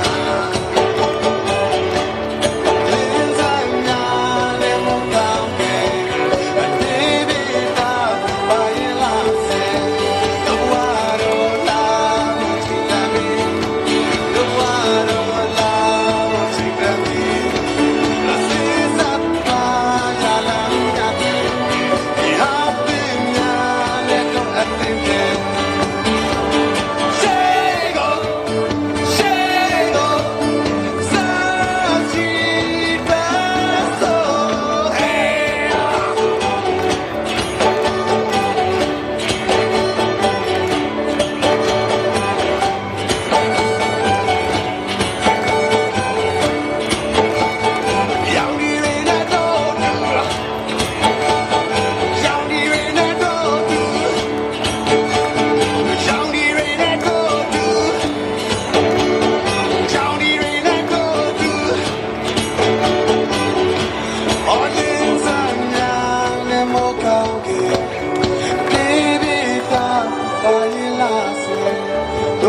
ာ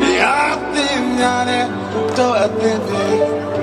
ဘဝတော့ကားတော့ချိန်တယ်